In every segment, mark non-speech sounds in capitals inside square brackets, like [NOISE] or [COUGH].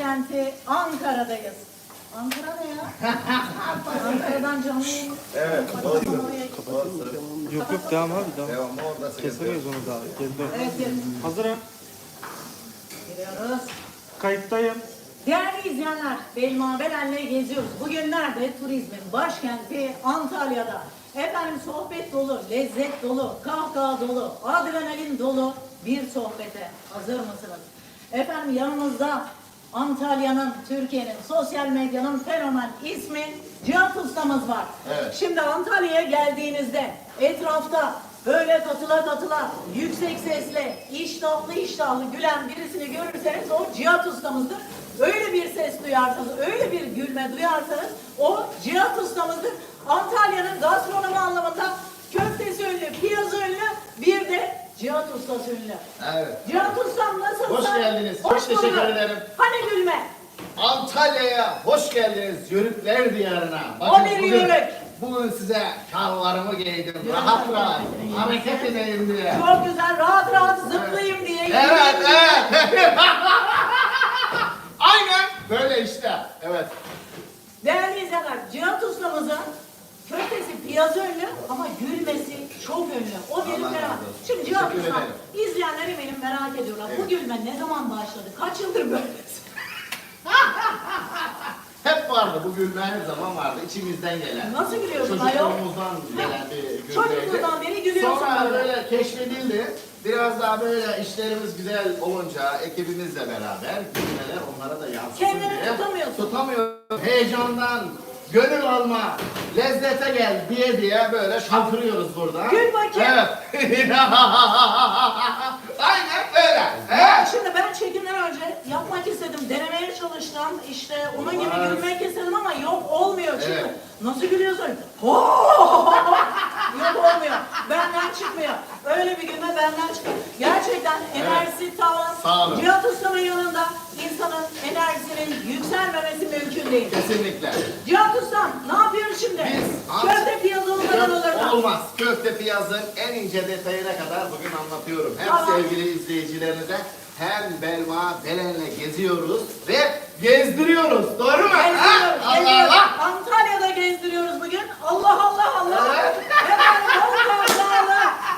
başkenti Ankara'dayız. Ankara ne ya? Ankara'dan canlı yayın. Evet. Yok yok devam abi devam. Devam orada. Kesemeyiz onu daha. Geldi. Evet, evet. Hazırım. Giriyoruz. Kayıttayım. Değerli izleyenler, Belma Belen'le geziyoruz. Bugün nerede? Turizmin başkenti Antalya'da. Efendim sohbet dolu, lezzet dolu, kahkaha dolu, adrenalin dolu bir sohbete hazır mısınız? Efendim yanımızda Antalya'nın, Türkiye'nin, sosyal medyanın fenomen ismi Cihat Ustamız var. Evet. Şimdi Antalya'ya geldiğinizde etrafta böyle katıla katıla yüksek sesle iştahlı iştahlı gülen birisini görürseniz o Cihat ustamızdır. Öyle bir ses duyarsanız, öyle bir gülme duyarsanız o Cihat ustamızdır. Antalya'nın gastronomi anlamında köftesi ünlü, piyazı ünlü, bir de Cihat ustası ünlü. Evet. Cihat ustam nasılsın? Hoş geldiniz. Çok Hoş teşekkür bulduk. ederim. Hani gülme? Antalya'ya hoş geldiniz. Yörükler diyarına. O bir yörük. Bugün size şalvarımı giydim. Rahat rahat. Hareket edeyim diye. Çok güzel, rahat rahat zıplayayım diye. Evet, evet. [LAUGHS] Aynen böyle işte. Evet. Değerli izleyenler, Cihat ustamızın köftesi piyaz ünlü ama gülmesi çok ünlü. O bir Allah merak. razı olsun. Şimdi Cihat Teşekkür ederim. izleyenler eminim merak ediyorlar. Bu gülme ne zaman başladı? Kaç yıldır böylesin? [LAUGHS] Hep vardı bu gülme her zaman vardı içimizden gelen. Nasıl gülüyorsun ayol? Çocukluğumuzdan gelen bir gülmeydi. Çocukluğundan beri gülüyorsun Sonra böyle. böyle keşfedildi. Biraz daha böyle işlerimiz güzel olunca ekibimizle beraber gülmeler onlara da yansısın Kendini diye. tutamıyorsun. Tutamıyorum. Heyecandan, gönül alma, lezzete gel diye diye böyle şankırıyoruz burada. Gül bakayım. Evet. [LAUGHS] Aynen öyle. He? şimdi ben çekimden önce yapmak istedim, denemeye çalıştım. İşte onun gibi Olmaz. gülmek istedim ama yok olmuyor. Çünkü Evet. nasıl gülüyorsun? [LAUGHS] yok olmuyor. Benden çıkmıyor. Öyle bir gülme benden çıkıyor. Gerçekten enerjisi tavan. Sağ olun. Cihat Usta'nın yanında yükselmemesi mümkün değil. Kesinlikle. Cihat Ustam ne yapıyoruz şimdi? Biz- Köfte piyazı olmadan? Olmaz. Köfte piyazın en ince detayına kadar bugün anlatıyorum. Hem Tamam. sevgili izleyicilerimize hem Belma Belen'le geziyoruz ve gezdiriyoruz. Doğru mu? Gezdiriyoruz, Ha? Allah. Allah. Antalya'da gezdiriyoruz bugün. Allah Allah Allah. Evet.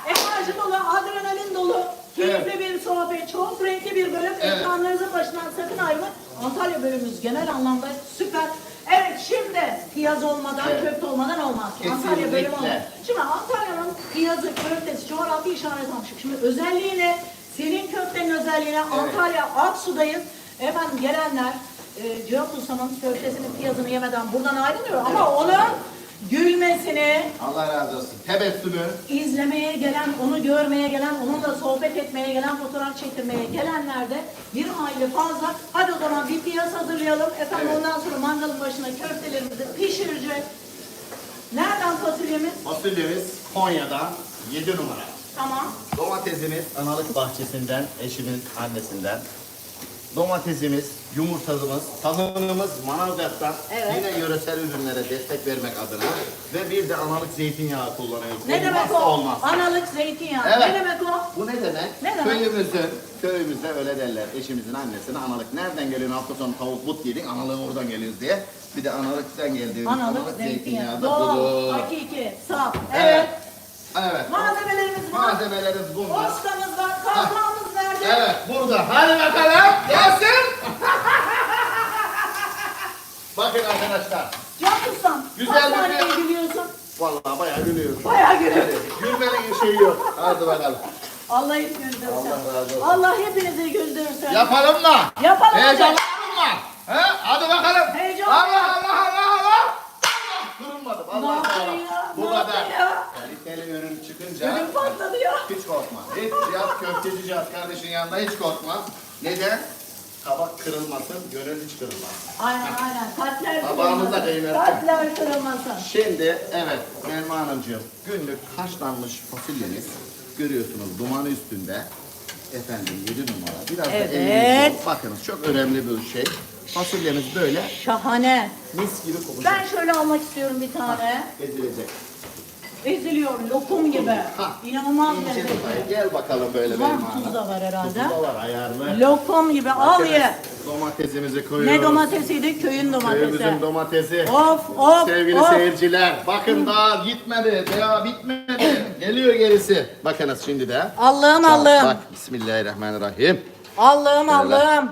Enerji dolu, adrenalin dolu, keyifli Evet. bir sohbet, çok renkli bir bölüm. Evet. Sakın ayrılmayın. Antalya bölümümüz genel anlamda süper. Evet şimdi piyaz olmadan, Evet. köfte olmadan olmaz. Kesinlikle. Antalya bölümü olmaz. Şimdi Antalya'nın piyazı, köftesi, coğrafi işaret almışım. Şimdi özelliğine, senin köftenin özelliğine Antalya Aksu'dayız. Efendim gelenler e, Cihat Usta'nın köftesinin piyazını yemeden buradan ayrılıyor. Ama onun gülmesini, Allah razı olsun. Tebessümü. izlemeye gelen, onu görmeye gelen, onunla sohbet etmeye gelen, fotoğraf çektirmeye gelenler de bir hayli fazla. Hadi o zaman bir piyaz hazırlayalım. Efendim Evet. ondan sonra mangalın başına köftelerimizi pişireceğiz. Nereden fasulyemiz? Fasulyemiz Konya'dan 7 numara. Tamam. Domatesimiz analık bahçesinden, eşimin annesinden. Domatesimiz, yumurtamız, tahınımız Manavgat'tan Evet. yine yöresel ürünlere destek vermek adına ve bir de analık zeytinyağı kullanıyoruz. Ne demek o? Olmaz. Analık zeytinyağı. Evet. Ne demek o? Bu ne demek? Ne demek? Köyümüzün, köyümüzde öyle derler. Eşimizin annesine analık. Nereden geliyorsun hafta sonu tavuk but yedin, analığın oradan geliyoruz diye. Bir de analıktan geldiğimiz Analık zeytinyağı. da Doğal, budur. hakiki, saf. Evet. Evet. Evet. Malzemelerimiz var. Malzemelerimiz bunlar. Ostamız var. Nerede? Evet burada. Hadi bakalım. Gelsin. [LAUGHS] Bakın arkadaşlar. Ustam. Güzel bir piyaz. gülüyorsun? Vallahi bayağı gülüyorum. Bayağı gülüyorsun. Gülmenin şeyi yok. Hadi bakalım. Allah hep güldürsün. Allah razı olsun. Allah hepinizi güldürsün. Yapalım mı? Yapalım. Heyecanlanalım mı? He? Hadi bakalım. Heyecan. Allah Allah Allah Allah. Durulmadım. Ne Allah yaptın Allah. ya? Bu Ne kadar. Ya? Kaliteli ürün çıkınca Ödüm patladı ya. hiç korkma. Hiç Cihat köfteci Cihat kardeşin yanında hiç korkma. Neden? Tabak kırılmasın, gönül hiç kırılmasın. Aynen aynen. Kalpler Tabağımız da kırılmasın. kıymetli. Kalpler kırılmasın. Şimdi evet Melma Hanımcığım günlük haşlanmış fasulyeniz görüyorsunuz dumanı üstünde. Efendim 7 numara. Biraz Evet. da elinizle bakınız çok önemli bir şey. Fasulyemiz böyle Şahane. mis gibi kokacak. Ben şöyle almak istiyorum bir tane. Ezilecek. Eziliyor lokum gibi. Ha. İnanılmaz lezzetli. Gel bakalım böyle Var Melma tuz da var herhalde. Tuzu da var ayarlı. Lokum gibi al ye. Domatesimizi koyuyoruz. Ne domatesiydi? Köyün domatesi. Köyümüzün domatesi. Of of Sevgili of. seyirciler, bakın daha gitmedi, daha bitmedi. [COUGHS] Geliyor gerisi. Bakınız şimdi de. Allah'ım Allah'ım. Bak, Bismillahirrahmanirrahim. Allah'ım. Allah'ım.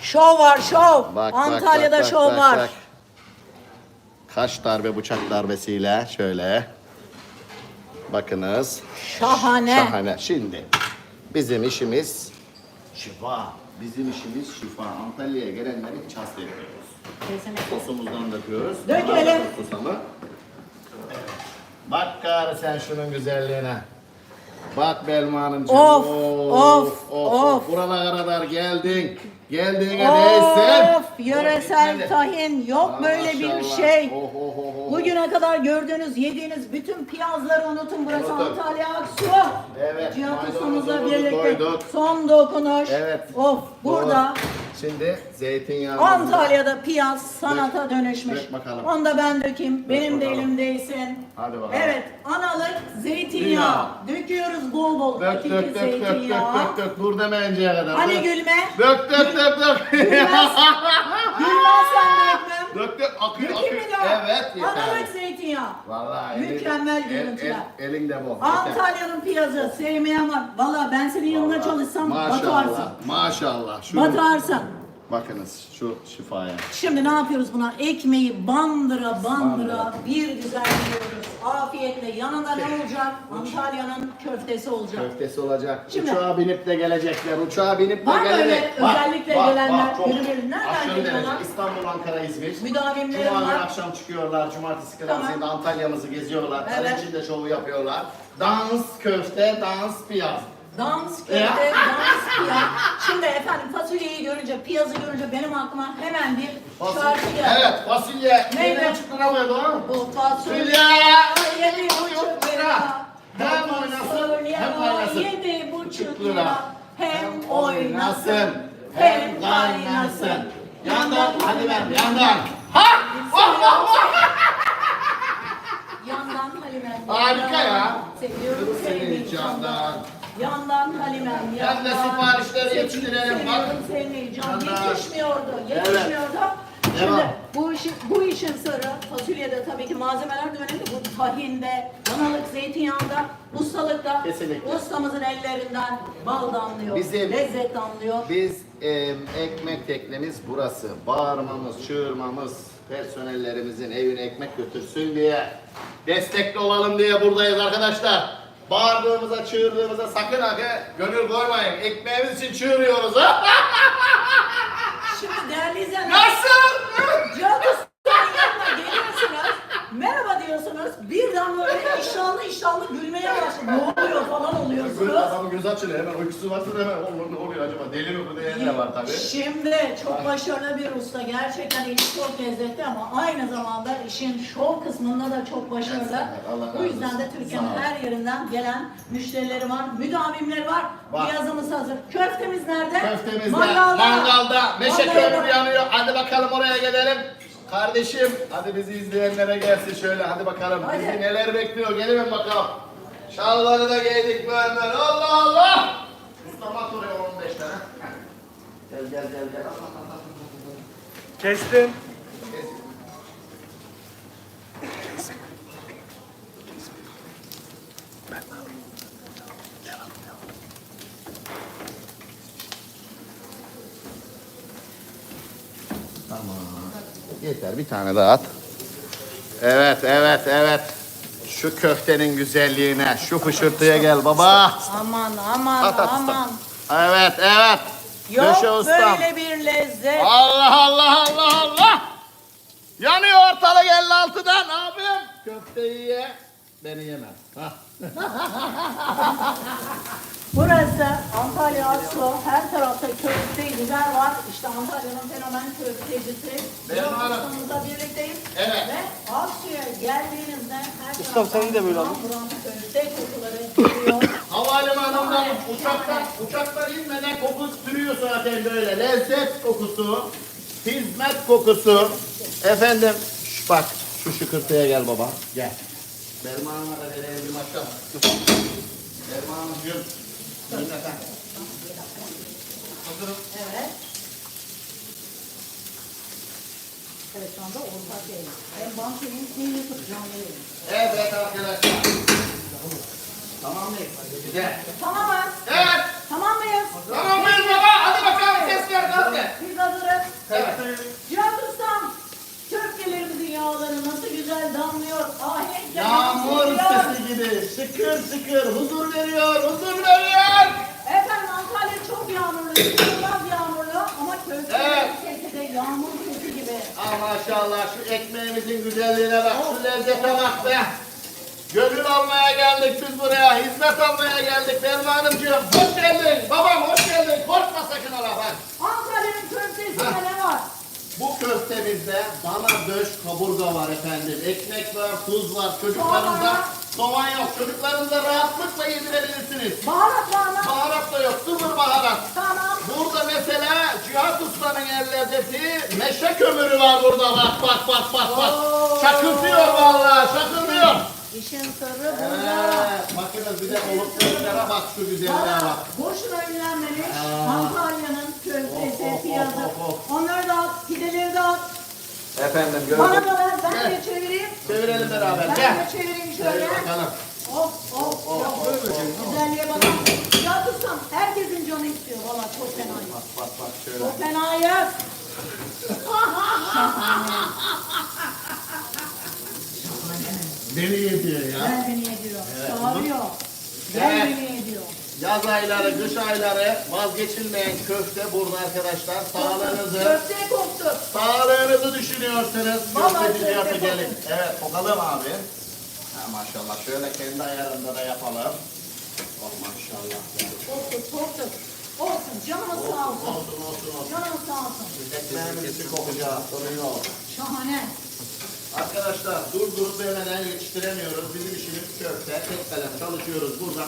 Şov var şov. Bak, Antalya'da bak, bak, şov bak, var. bak. Kaş darbe bıçak darbesiyle şöyle. Bakınız. Şahane. Şahane. Şimdi bizim işimiz şifa. Bizim işimiz şifa. Antalya'ya gelenleri hiç hasta etmiyoruz. Kesinlikle. Sosumuzdan döküyoruz. Dökelim. Susamı. Bak gari sen şunun güzelliğine. Bak Belma Hanımcığım. Of, of, of. Buralara kadar geldin. Geldiğine değilsin. Of yöresel Bitmedi. tahin yok Aa, böyle bir maşallah. şey. Oh, oh, oh, oh. Bugüne kadar gördüğünüz, yediğiniz bütün piyazları unutun. Burası Unutun. Antalya Aksu. Evet, Cihat ustamızla koyduk. birlikte son dokunuş. Evet. Of burada Şimdi zeytinyağı. Antalya'da piyaz sanata dönüşmüş. dök bakalım. Onu da ben dökeyim. Benim de bakalım. elimdeysin. Hadi bakalım. Evet, analık zeytinyağı. Döküyoruz bol bol. Dök dök dök dök dök dök dök. Dur demeyinceye kadar. Hani Dök. gülme? Dök dök dök dök. Gülmez. Gülmezsen dökmem. Dök dök akıyor Dökeyim akıyor. mi daha? Evet yeter. Analık zeytinyağı. Vallahi elin- Mükemmel el- el- görüntüler. elinde bol. yeter. Antalya'nın piyazı sevmeyen var. Valla ben senin Vallahi. çalışsam Maşallah. batarsın. Maşallah. Şu, Batarsın. Bakınız şu şifaya. Şimdi ne yapıyoruz buna? Ekmeği bandıra bandıra bir güzel yiyoruz. Afiyetle. Yanında ne olacak? Antalya'nın köftesi olacak. Köftesi olacak. Şimdi- Uçağa binip de gelecekler. Uçağa binip de Var mı gelecek. öyle özellikle gelenler, çok. birbirine nereden Aşırı geliyorlar? derece. İstanbul, Ankara, İzmir. Müdavimlerim Cuma günü var. akşam çıkıyorlar. Cumartesi Tamam. kırmızıyla Antalya'mızı geziyorlar. Evet. Kalecinde şovu yapıyorlar. Dans, köfte, dans, piyaz. Dans, köfte, dans, piyaz. Şimdi efendim fasulyeyi görünce, piyazı görünce benim aklıma hemen bir şarkı geldi. Evet, fasulye. Neydi? Ne buçuk lira? Bu fasulye Fasulye. yedi buçuk lira. Hem Bu oynasın, fasulye hem kaynasın. Yedi buçuk lira. Hem oynasın, hem kaynasın. Yandan, hadi ben, yandan. Ha! Yandan Halimem. Harika yandan. ya. Seviyorum Seni seni candan. Yandan Halimem. Ben de yandan. siparişleri yetiştirelim, bak. Seni can. Candan. Yetişmiyordu. Yetişmiyordu. Şimdi Devam. bu işin, bu işin sırrı fasulyede tabii ki malzemeler de önemli. Bu tahinde, analık zeytinyağında, ustalıkta Kesinlikle. ustamızın ellerinden bal damlıyor, Bizim- lezzet damlıyor. Biz e, ekmek teknemiz burası. Bağırmamız, çığırmamız, personellerimizin evine ekmek götürsün diye, destekli olalım diye buradayız arkadaşlar. Bağırdığımıza, çığırdığımıza sakın ki gönül koymayın. Ekmeğimiz için çığırıyoruz ha. [LAUGHS] Şimdi değerli izleyenler, Nasıl? Cihat Usta'nın yanına geliyorsunuz, merhaba diyorsunuz, birden böyle iştahlı iştahlı gülmeye başlıyor. Ne oluyor falan Göz, oluyorsunuz. adamın gözü açılıyor hemen uykusu varsa hemen olur ne oluyor acaba deli mi bu diyenler var tabii. Şimdi çok başarılı bir usta. Gerçekten işi çok lezzetli ama aynı zamanda işin şov kısmında da çok başarılı. Allah razı Bu yüzden de olsun. Türkiye'nin Sağ ol. her yerinden gelen müşterileri var, müdavimleri var. Var. Piyazımız hazır. Köftemiz nerede? Köftemizde, Mangalda. mangalda, meşe Mangalda. kömür yanıyor. Hadi bakalım oraya gidelim. Kardeşim, hadi bizi izleyenlere gelsin şöyle. Hadi bakalım Hadi. bizi neler bekliyor. Gelin bakalım. Şalvarı da giydik böyle. Allah Allah. Mustafa oraya 15 tane. Gel gel gel gel. Kestim. Tamam. Yeter bir tane daha at. Evet evet evet. Şu köftenin güzelliğine, şu fışırtıya gel baba. Aman aman At at aman. Evet evet. Yok ustam. böyle bir lezzet. Allah Allah Allah Allah. Yanıyor ortalık 56'dan abim. Köfteyi ye. Beni yeme. Hah. [LAUGHS] Burası Antalya Aksu. Her tarafta köfteciler var. İşte Antalya'nın fenomen köftecisi. Benim hanım. Ustamızla birlikteyiz. Evet. Ve Aksu'ya geldiğinizde taraftan seni de böyle geliyor. [LAUGHS] Havalimanından uçaktan, uçaktan inmeden koku sürüyor zaten böyle. Lezzet kokusu, hizmet kokusu. Efendim, şş, bak şu şıkırtıya gel baba. Gel. Berma Hanım'a da verelim bir maçta. Berma Hanımcığım. Dinle sen. Hazırım. Evet. Evet şu anda ortak yayın. Hem bank yayın hem YouTube canlı yayın. Evet arkadaşlar. Tamam mıyız? Güzel. Tamam mı? Evet. Tamam mıyız? Tamam mıyız baba? Hadi bakalım ses ver gaz ver. Biz hazırız. Evet. Cihat Ustam, köftelerimizin yağları nasıl güzel damlıyor. Ahenkle Yağmur sesi gibi şıkır şıkır huzur veriyor, huzur veriyor. Efendim Antalya çok yağmurlu ama köftelerin Evet. sesi de yağmur sesi gibi. Ah maşallah şu ekmeğimizin güzelliğine bak, şu lezzete bak be. Gönül almaya geldik biz buraya, hizmet almaya geldik Belma Hanımcığım. Hoş geldin, babam hoş geldin. Korkma sakın ola bak. Antalya'nın köftesinde ne var? Bu köftemizde dana döş kaburga var efendim. Ekmek var, tuz var. Çocuklarınıza soğan yok. Çocuklarınıza rahatlıkla yedirebilirsiniz. Baharat var mı? Baharat da yok, sıfır baharat. Tamam. Burada mesela Cihat Usta'nın el lezzeti meşe kömürü var burada bak bak bak bak bak. Oo. Şakırtıyor vallahi şakırtıyor. İşin sırrı burada. Evet, bakınız bir de oluklarına bak şu güzelliğe Bana bak. boşuna ünlenmemiş. Antalya'nın köftesi, piyazı. Onları da at, pideleri de at. Efendim Bana da ver, ben de çevireyim. Çevirelim beraber. Ben Gel. de çevireyim şöyle. Bakalım. Of of of. Güzelliğe bakın. Ya tutsam herkesin canı istiyor. Valla çok fenayım. Bak bak bak şöyle. Çok fenayım. [LAUGHS] Beni yediyor ya. Gel beni ediyor. Evet. Çağırıyor. Gel Evet. beni ediyor. Yaz ayları, kış ayları vazgeçilmeyen köfte burada arkadaşlar. Sağlığınızı, Köfteye koktu. sağlığınızı düşünüyorsanız Vallahi köfteci köfte koktu. gelin. Evet, bakalım abi. Ha, maşallah şöyle kendi ayarında da yapalım. Oh maşallah. Koktu, koktu. Olsun, canımız sağ olsun. Olsun olsun olsun. Canımız sağ olsun. Ekmeğimiz için kokacak, sorun yok. Şahane. Arkadaşlar durdurup hemen yetiştiremiyoruz. Bizim işimiz köfte. Tek kalem çalışıyoruz burada.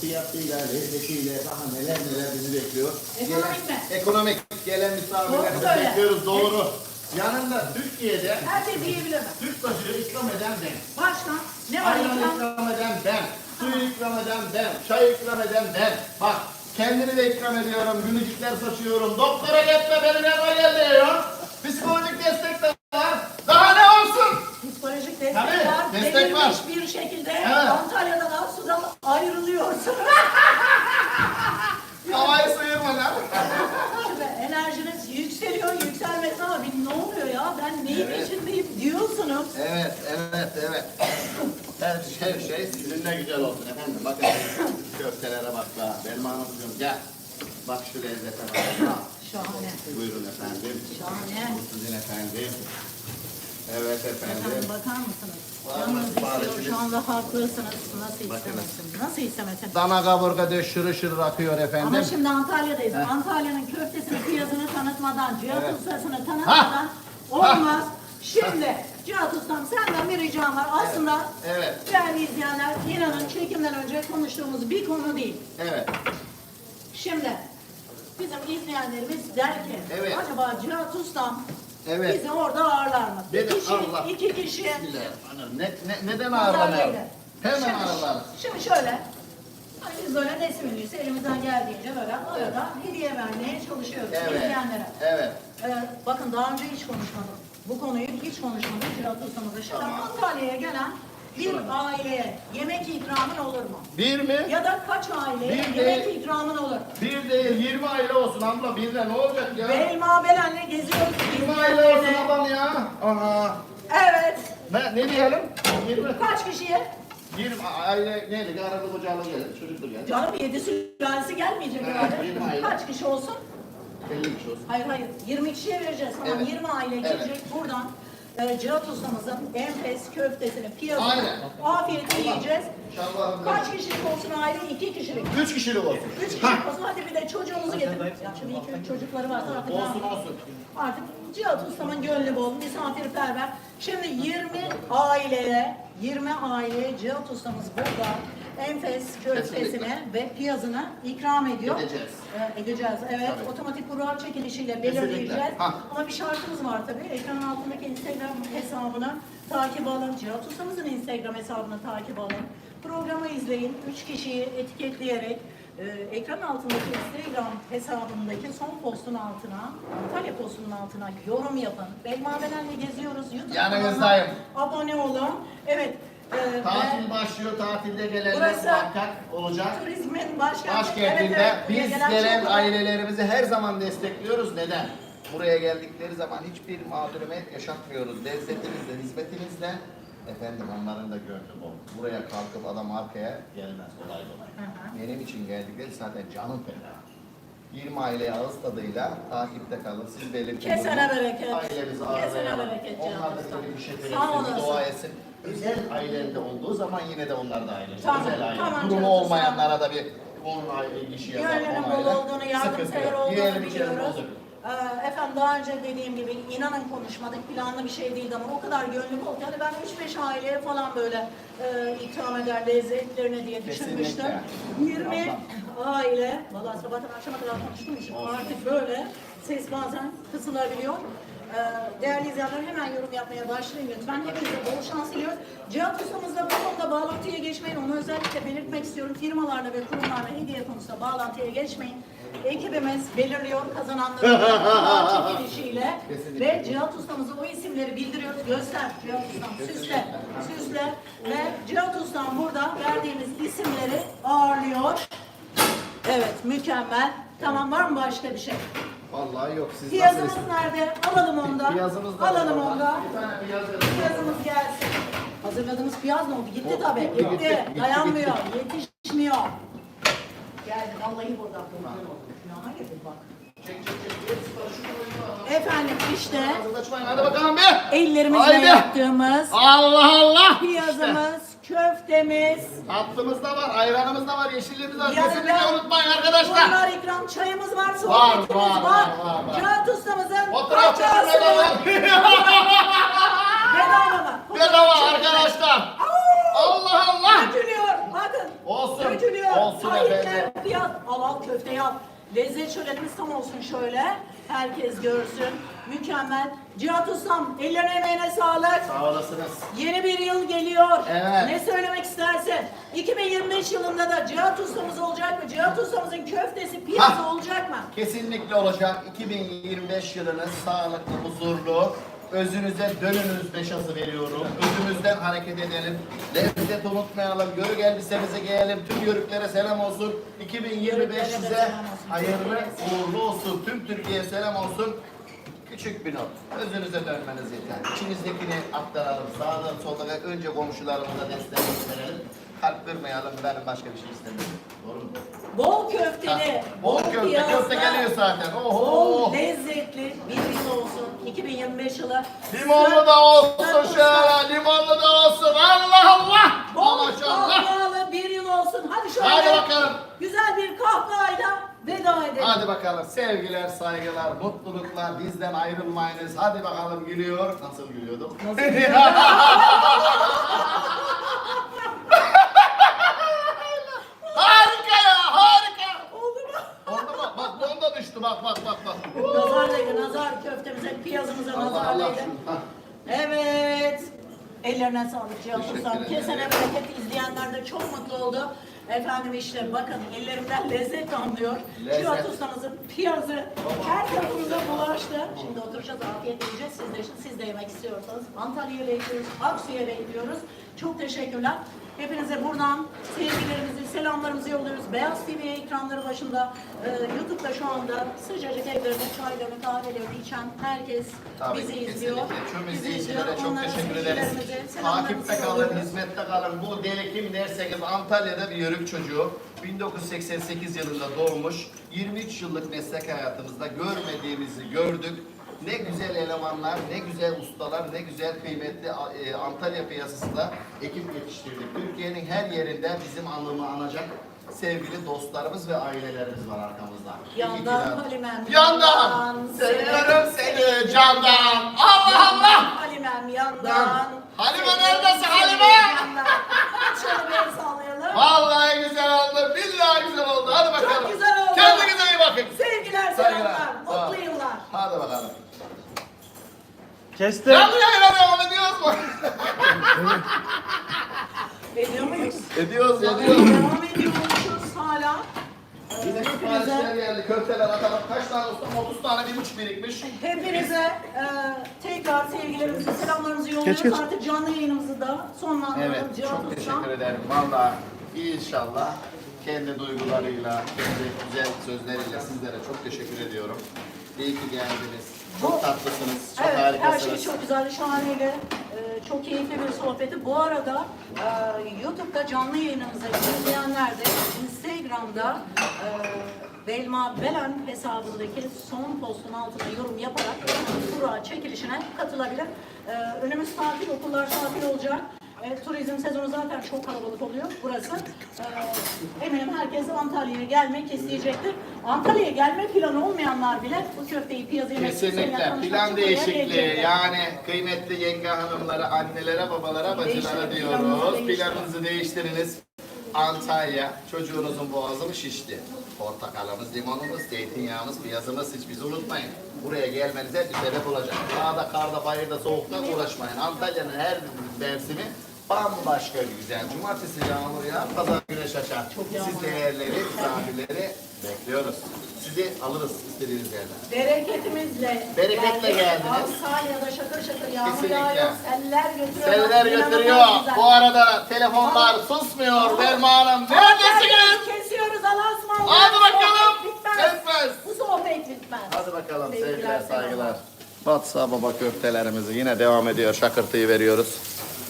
Fiyatıyla, lezzetiyle daha neler neler bizi bekliyor. Ekonomik mi? Ekonomik. Gelen misafirlerimizi söyle. bekliyoruz. Doğru. Yanında Türkiye'de Herkes yiyebilir mi? Türk başı ikram eden ben. Başka? Ne var Ayran ikram? ikram eden ben. Suyu ikram eden ben. Çay ikram eden ben. Bak kendini de ikram ediyorum. Gülücükler saçıyorum. Doktora gitme benim yanıma gel diyor. Psikolojik destek de var. Daha ne olsun? Psikolojik destek Tabii, var. destek Belirmiş var. bir şekilde Evet. Antalya'dan Aksu'dan ayrılıyorsun. [LAUGHS] Havayı sıyırmadan. Şimdi enerjiniz yükseliyor, yükselmesin ama bir ne oluyor ya? Ben neyin Evet. içindeyim diyorsunuz. Evet, evet, evet. Her, her şey sizinle güzel olsun efendim. Bakın köftelere bak be. Benim hanımcığım gel. Bak şu lezzete bak. Ha, Şahane. Buyurun efendim. Şahane. Bu sizin efendim. Evet Efendim efendim. bakar mısınız? Canınız istiyor. siparişiniz? Şu anda haklısınız. Nasıl Bakınız. istemesin? Nasıl istemesin? Dana kaburga döş şırı şırı akıyor efendim. Ama şimdi Antalya'dayız. Antalya'nın köftesini, piyazını tanıtmadan, Cihat Evet. ustasını tanıtmadan olmaz. Şimdi Cihat ustam senden bir ricam var. Aslında Evet, değerli izleyenler inanın çekimden önce konuştuğumuz bir konu değil. evet. Şimdi bizim izleyenlerimiz der ki Evet. acaba Cihat ustam Evet. bizi orada ağırlar mı? Bir Dedi, kişi, Allah. iki kişi Bismillahirrahmanirrahim. Ne, ne, neden ağırlamayalım? Hemen Şimdi- ağırlarız. Şimdi şöyle. Hani biz böyle nesimliyse elimizden geldiğince böyle arada hediye vermeye çalışıyoruz Evet, izleyenlere. evet. Ee, bakın daha önce hiç konuşmadım. Bu konuyu hiç konuşmadık Cihat Usta'mızla. Şimdi Tamam. Antalya'ya gelen bir aileye yemek ikramın olur mu? Bir mi? Ya da kaç aileye Bir de- yemek ikramın olur? Bir değil, 20 aile olsun abla. Bir de ne olacak ya? Ve Elma Belen'le geziyoruz. 20 aile olsun ablam ya. Aha. Evet. Ne, ne diyelim? 20. Kaç kişiye? 20 aile neydi? Aralı kocalı gelir, çocuk da gelir. Canım yedi sülalesi gelmeyecek Evet, herhalde. yirmi aile. Kaç kişi olsun? 50 kişi olsun. Hayır hayır. 20 kişiye vereceğiz. Tamam Evet. 20 aile Evet. gelecek. Buradan e, Cihat ustamızın enfes köftesini, piyazını, Aynen. afiyetle yiyeceğiz. Şalvarım Kaç kişilik olsun aile? 2 kişilik. 3 kişilik olsun. 3 kişilik olsun. Hadi bir de çocuğumuzu getirin. Ya şimdi iki üç çocukları varsa artık ne Olsun yapalım? olsun. Artık Cihat Usta'nın gönlü bol, misafirperver. Şimdi 20 aileye, 20 aileye Cihat Ustamız burada enfes Kesinlikle. ve piyazını ikram ediyor. Edeceğiz. Ee, edeceğiz, evet. Tabii. Otomatik kura çekilişiyle belirleyeceğiz. Ha. Ama bir şartımız var tabii. Ekranın altındaki Instagram hesabını takip alın. Cihat Ustamızın Instagram hesabını takip alın. Programı izleyin. Üç kişiyi etiketleyerek Ee, ekran altındaki Instagram hesabındaki son postun altına, Antalya postunun altına yorum yapın. Beymavelerle geziyoruz. YouTube Yanınızdayım. kanalına Abone olun. Evet. E, Tatil başlıyor. Tatilde gelenler Burası- muhakkak olacak. turizmin başkenti. Başkentinde Evet, biz gelen ailelerimizi her zaman destekliyoruz. Neden? Buraya geldikleri zaman hiçbir mağduriyet yaşatmıyoruz. Lezzetimizle, hizmetimizle. Efendim onların da gönlü bol. Buraya kalkıp adam arkaya gelmez kolay kolay. Hı hı. Benim için geldikleri zaten canım feda. 20 aile ağız tadıyla takipte kalın. Siz belirtin. Kesene bereket. Ailemizi bereket Onlar da böyle bir şey Sağ olasın. dua etsin. Özel ailende olduğu zaman yine de onlar da aile. Tamam, Özel aile. tamam Durumu canım, olmayanlara da bir 10 aile kişi yazar. Gönlünün 10 bol olduğunu, yardımsever olduğunu biliyoruz. Ee, efendim daha önce dediğim gibi inanın konuşmadık, planlı bir şey değildi ama o kadar gönlü bol. Yani ben 3-5 aileye falan böyle e, ikram eder lezzetlerine diye düşünmüştüm. Kesinlikle. 20 aile, valla sabahtan akşama kadar konuştuğum için artık böyle ses bazen kısılabiliyor. Ee, değerli izleyenler hemen yorum yapmaya başlayın lütfen. Hepinize bol şans diliyoruz. Cihat ustamızla bu konuda bağlantıya geçmeyin. Onu özellikle belirtmek istiyorum. Firmalarla ve kurumlarla hediye konusunda bağlantıya geçmeyin. Ekibimiz belirliyor kazananları bağ çekilişiyle ve Cihat ustamıza o isimleri bildiriyoruz. Göster Cihat ustam, süsle, süsle ve Cihat ustam burada verdiğimiz isimleri ağırlıyor. Evet, mükemmel. Tamam, var mı başka bir şey? Vallahi yok. Siz Piyazımız nasıl nerede? Alalım ondan. Piyazımız da Alalım var. ondan. Bir tane piyaz yazın. Piyazımız gelsin. Hazırladığımız piyaz ne oldu? Gitti O- tabii. gitti, Gitti. gitti, gitti, Dayanmıyor. Yetişmiyor. Geldi. Vallahi burada. Hayırdır bak. Çek çek. Hepsi karışık oynuyor. Efendim işte Ağzınızı açmayın. Hadi bakalım bir. ellerimizle Haydi. yaptığımız Allah Allah. piyazımız, köftemiz, Tatlımız da var, ayranımız da var, yeşilliğimiz var. Yanında- Kesinlikle unutmayın arkadaşlar. bunlar ikram çayımız var, sohbetimiz var, var. var, var. Kağıt ustamızın Otur parçası. Bedava mı? Bedava arkadaşlar. Allah Allah. Dökülüyor. Bakın. Olsun, Dökülüyor. olsun Sahipler efendim. Fiyat. Al al köfteyi al. Lezzet şölenimiz tam olsun şöyle. Herkes görsün. Mükemmel. Cihat Ustam ellerine emeğine sağlık. Sağ olasınız. Yeni bir yıl geliyor. Evet. Ne söylemek istersin? 2025 yılında da Cihat Ustamız olacak mı? Cihat Ustamızın köftesi piyasa olacak mı? Kesinlikle olacak. 2025 yılınız sağlıklı, huzurlu. Özünüze dönünüz beşası veriyorum. Özümüzden hareket edelim. Lezzet unutmayalım. Yörük elbisemizi giyelim. Tüm yörüklere selam olsun. 2025 Yörüklere de size hayırlı, uğurlu olsun. Tüm Türkiye'ye selam olsun. Küçük bir not. Özünüze dönmeniz yeter. İçinizdekini aktaralım. Sağdan soldan önce komşularımıza destek gösterelim. Kalp kırmayalım. Ben başka bir şey istemiyorum. Doğru mu? Bol köfteli, Bol köfte, piyazlı, köfte geliyor zaten. Oho. Bol lezzetli bir yıl olsun. 2025 yılı. Limonlu da olsun şöyle, limonlu da olsun. Allah Allah. Bol Maşallah. kahkahalı bir yıl olsun. Hadi şöyle. Hadi bakalım. Güzel bir kahkahayla veda edelim. Hadi bakalım. Sevgiler, saygılar, mutluluklar. Bizden ayrılmayınız. Hadi bakalım gülüyor. Nasıl gülüyorduk? Nasıl [LAUGHS] harika ya, harika. Oldu mu? Oldu mu? Bak don da düştü. Bak bak bak bak. Nazar değdi, nazar köftemize, piyazımıza Allah nazar Allah. değdi. Hah. Evet. Ellerine sağlık Cihan Teşekkür ederim. Kesene bereket izleyenler de çok mutlu oldu. Efendim işte bakın ellerimden [LAUGHS] lezzet damlıyor. Lezzet. Cihan Ustamızın piyazı her tarafımıza bulaştı. Şimdi oturacağız afiyet yiyeceğiz. Siz de, siz de yemek istiyorsanız. Antalya'ya bekliyoruz, Aksu'ya bekliyoruz. Çok teşekkürler. Hepinize buradan sevgilerimizi, selamlarımızı yolluyoruz. Beyaz TV ekranları başında, e, YouTube'da şu anda sıcacık evlerinde çaylarını, kahvelerini içen herkes Tabii bizi izliyor. Tüm Bizi izleyicilere çok Onlara teşekkür ederiz. sevgilerimizi, selamlarımızı Takipte kalın, yolluyoruz. hizmette kalın. Bu deli kim derseniz Antalya'da bir yörük çocuğu. 1988 yılında doğmuş. 23 yıllık meslek hayatımızda görmediğimizi gördük. Ne güzel elemanlar, ne güzel ustalar, ne güzel kıymetli e, Antalya piyasasında ekip yetiştirdik. Türkiye'nin her yerinde bizim anımı anacak sevgili dostlarımız ve ailelerimiz var arkamızda. Yandan. Halimem. Yandan. Seviyorum seni candan. Allah Allah. Halimem yandan. Halime neredesin, Halime? Şöyle bir el sallayalım. Vallahi güzel oldu. Billahi güzel oldu. Hadi bakalım. Çok güzel oldu. Kendinize iyi bakın. Sevgiler, selamlar. Mutlu yıllar. Hadi bakalım. Kestim. Canlı yayına devam ediyoruz mu? Ediyor muyuz? ediyoruz, Devam ediyoruz. hala. Bize siparişler geldi. Köfteler atalım. Kaç tane ustam? 30 tane bir buçuk birikmiş. Hepinize e, tekrar sevgilerimizi, selamlarımızı yolluyoruz. Geç, geç. Artık canlı yayınımızı da sonlandıralım. Evet, Cihat çok Ustam. teşekkür ederim. Valla inşallah kendi duygularıyla, kendi güzel sözleriyle sizlere çok teşekkür ediyorum. İyi ki geldiniz. Çok Bu- tatlısınız, çok Evet, her harikasınız. şey çok güzeldi, şahaneydi. Ee, çok keyifli bir sohbeti. Bu arada e, YouTube'da canlı yayınımızı izleyenler de Instagram'da e, Belma Belen hesabındaki son postun altına yorum yaparak tura çekilişine katılabilir. Ee, önümüz tatil, okullar tatil olacak. E, turizm sezonu zaten çok kalabalık oluyor burası. E, eminim herkes Antalya'ya gelmek isteyecektir. Antalya'ya gelme planı olmayanlar bile bu köfteyi piyazı yemek Kesinlikle. Plan değişikliği yani kıymetli yenge hanımlara, annelere, babalara, bacılara Değiştirin, diyoruz. planınızı değiştirin. Planınızı değiştiriniz. Antalya, çocuğunuzun boğazı mı şişti? Portakalımız, limonumuz, zeytinyağımız, piyazımız hiç bizi unutmayın. Buraya gelmenize bir sebep olacak. Dağda, karda, bayırda, soğukta uğraşmayın. Antalya'nın her mevsimi bambaşka bir güzel. Cumartesi yağmur yağar, pazar güneş açar. Siz değerleri, misafirleri bekliyoruz. Sizi alırız istediğiniz yerden. Bereketimizle Bereketle geldiniz. Antalya'da şakır şakır yağmur Kesinlikle. yağıyor. Seller götürüyor. Seller götürüyor. Bu arada telefonlar susmuyor. Derma Hanım neredesiniz? Kesiyoruz Allah'a ısmarladık. Hadi bakalım. bitmez. Bitmez. Bu sohbet bitmez. Hadi bakalım Sevgiler, saygılar. Batsa baba köftelerimizi yine devam ediyor. Şakırtıyı veriyoruz.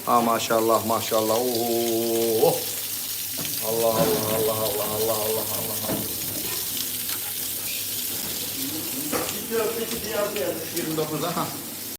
Ha maşallah maşallah. Oo. Allah Allah Allah Allah Allah Allah Allah. Piyaz gelmiş 29'a. Ha.